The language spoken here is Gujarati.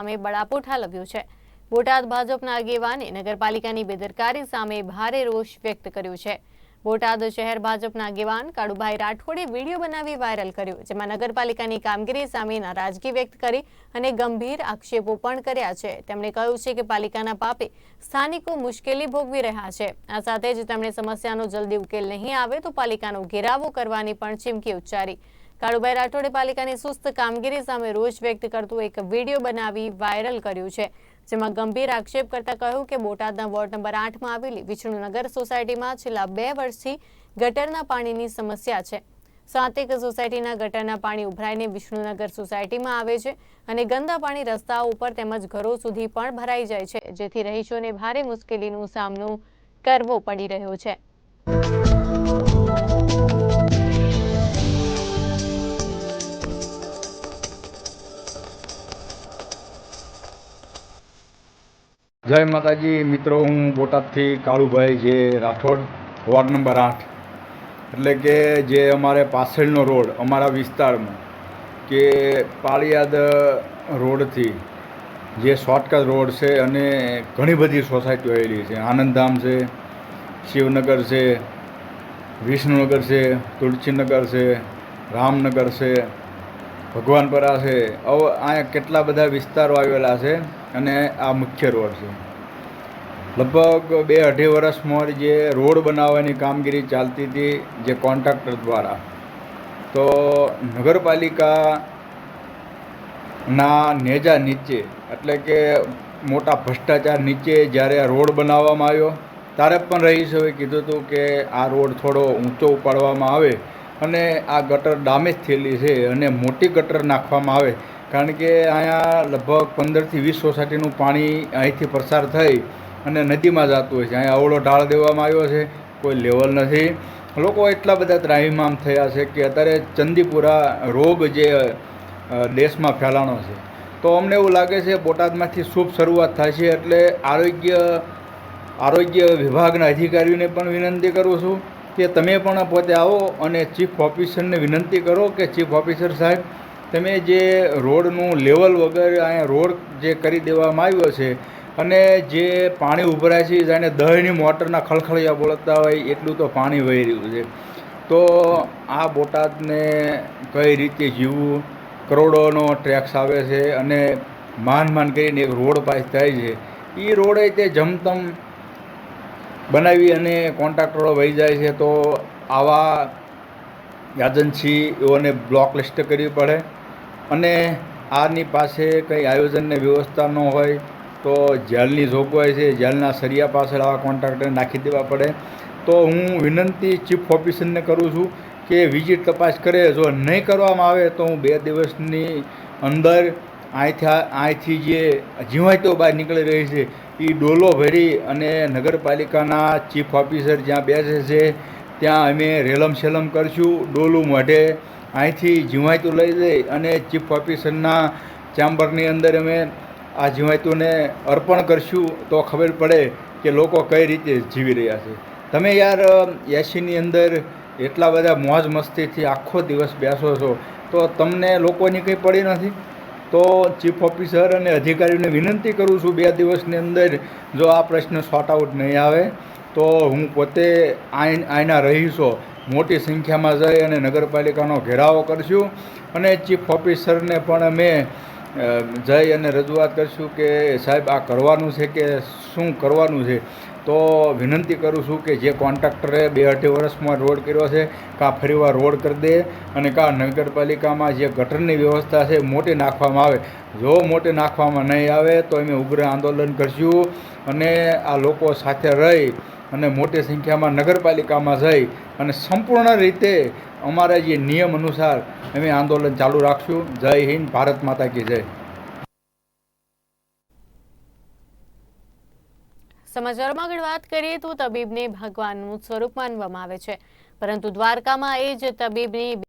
સામે બળાપો ઠાલવ્યો છે. બોટાદ ભાજપના આગેવાને નગરપાલિકાની બેદરકારી સામે ભારે રોષ વ્યક્ત કર્યો છે. બોટાદ શહેર ભાજપના આગેવાન કાળુભાઈ રાઠોડે વીડિયો બનાવી વાયરલ કર્યો, જેમાં નગરપાલિકાની કામગીરી સામે નારાજગી વ્યક્ત કરી અને ગંભીર આક્ષેપો પણ કર્યા છે. તેમણે કહ્યું છે કે પાલિકાના પાપે સ્થાનિકો મુશ્કેલી ભોગવી રહ્યા છે. આ સાથે જ તેમણે સમસ્યાનો જલ્દી ઉકેલ નહીં આવે તો પાલિકાનો ઘેરાવો કરવાની પણ ચીમકી ઉચ્ચારી. કાળુભાઈ રાઠોડે પાલિકાની સુસ્ત કામગીરી સામે રોષ વ્યક્ત કરતું એક વીડિયો બનાવી વાયરલ કર્યું છે, જેમાં ગંભીર આક્ષેપ કરતા કહ્યું કે બોટાદના વોર્ડ નંબર આઠમાં આવેલી વિષ્ણુનગર સોસાયટીમાં છેલ્લા બે વર્ષથી ગટરના પાણીની સમસ્યા છે. સાતેક સોસાયટીના ગટરના પાણી ઉભરાઈને વિષ્ણુનગર સોસાયટીમાં આવે છે અને ગંદા પાણી રસ્તાઓ ઉપર તેમજ ઘરો સુધી પણ ભરાઈ જાય છે, જેથી રહીશોને ભારે મુશ્કેલીનો સામનો કરવો પડી રહ્યો છે. જય માતાજી, મિત્રો, હું બોટાદથી કાળુભાઈ જે રાઠોડ, વોર્ડ નંબર આઠ. એટલે કે જે અમારે પાછળનો રોડ, અમારા વિસ્તારમાં, કે પાળિયાદ રોડથી જે શોર્ટકટ રોડ છે અને ઘણી બધી સોસાયટીઓ આવેલી છે. આનંદધામ છે, શિવનગર છે, વિષ્ણુનગર છે, તુલસીનગર છે, રામનગર છે, ભગવાનપરા છે. હવે અહીંયા કેટલા બધા વિસ્તારો આવેલા છે. અને આ મુખ્ય રોડ છે. લગભગ બે અઢી વર્ષમાં જે રોડ બનાવવાની કામગીરી ચાલતી હતી જે કોન્ટ્રાક્ટર દ્વારા, તો નગરપાલિકાના નેજા નીચે, એટલે કે મોટા ભ્રષ્ટાચાર નીચે જ્યારે આ રોડ બનાવવામાં આવ્યો ત્યારે પણ રહીશોએ કીધું હતું કે આ રોડ થોડો ઊંચો ઉપાડવામાં આવે અને આ ગટર ડામેજ થયેલી છે અને મોટી ગટર નાખવામાં આવે. કારણ કે અહીંયા લગભગ પંદરથી વીસ સોસાયટીનું પાણી અહીંથી પસાર થઈ અને નદીમાં જતું હોય છે. અહીંયા અવળો ઢાળ દેવામાં આવ્યો છે, કોઈ લેવલ નથી. લોકો એટલા બધા ત્રાહિમામ થયા છે કે અત્યારે ચંદીપુરા રોગ જે દેશમાં ફેલાણો છે. તો અમને એવું લાગે છે બોટાદમાંથી શુભ શરૂઆત થાય છે એટલે આરોગ્ય આરોગ્ય વિભાગના અધિકારીઓને પણ વિનંતી કરું છું કે તમે પણ પોતે આવો અને ચીફ ઓફિસરને વિનંતી કરો કે ચીફ ઓફિસર સાહેબ તમે જે રોડનું લેવલ વગર અહીંયા રોડ જે કરી દેવામાં આવ્યો છે અને જે પાણી ઉભરાય છે, જાણે દહીંની મોટરના ખળખળિયા બોલતા હોય, એટલું તો પાણી વહી રહ્યું છે. તો આ બોટાદને કઈ રીતે જીવવું? કરોડોનો ટેક્સ આવે છે અને માન માન કરીને એક રોડ પાસ થાય છે. એ રોડે તે જમતમ બનાવી અને કોન્ટ્રાક્ટરો વહી જાય છે, તો આવા એજન્સીઓને બ્લોક લિસ્ટ કરવી પડે. અને આની પાસે કંઈ આયોજનને વ્યવસ્થા ન હોય, તો જેલની જોગવાઈ છે, જેલના સરિયા પાછળ આવા કોન્ટ્રાક્ટરને નાખી દેવા પડે. તો હું વિનંતી ચીફ ઓફિસરને કરું છું કે વિઝિટ તપાસ કરે. જો નહીં કરવામાં આવે, તો હું બે દિવસની અંદર અહીંથી અહીંથી જે જીવાતો બહાર નીકળી રહી છે, એ ડોલો ભરી અને નગરપાલિકાના ચીફ ઓફિસર જ્યાં બેસે છે, ત્યાં અમે રેલમ શેલમ કરશું, ડોલું મોઢે અહીંથી જીવાતું લઈ જઈ અને ચીફ ઓફિસરના ચેમ્બરની અંદર અમે આ જીવાતુને અર્પણ કરશું તો ખબર પડે કે લોકો કઈ રીતે જીવી રહ્યા છે. તમે યાર એસીની અંદર એટલા બધા મોજ મસ્તીથી આખો દિવસ બેસો છો, તો તમને લોકોની કંઈ પડી નથી? તો ચીફ ઓફિસર અને અધિકારીઓને વિનંતી કરું છું, બે દિવસની અંદર જો આ પ્રશ્ન સોર્ટ આઉટ નહીં આવે તો હું પોતે આઈના રહીશો મોટી સંખ્યામાં જઈ અને નગરપાલિકાનો ઘેરાવો કરશું અને ચીફ ઓફિસરને પણ અમે જઈ અને રજૂઆત કરશું કે સાહેબ આ કરવાનું છે કે શું કરવાનું છે? તો વિનંતી કરું છું કે જે કોન્ટ્રાક્ટરે બે અઢી વર્ષમાં રોડ કર્યો છે, કાં ફરીવાર રોડ કરી દે અને કાં નગરપાલિકામાં જે ગટરની વ્યવસ્થા છે મોટી નાખવામાં આવે. જો મોટી નાખવામાં નહીં આવે તો અમે ઉગ્ર આંદોલન કરશું અને આ લોકો સાથે રહી અને મોટી સંખ્યામાં નગરપાલિકામાં જઈ અને સંપૂર્ણ રીતે અમારા જે નિયમ અનુસાર અમે આંદોલન ચાલુ રાખશું. જય હિન્દ, ભારત માતા કી જય. સમાચારમાં આગળ વાત કરીએ તો તબીબને ભગવાનનું સ્વરૂપ માનવામાં આવે છે. પરંતુ દ્વારકામાં એ જ તબીબની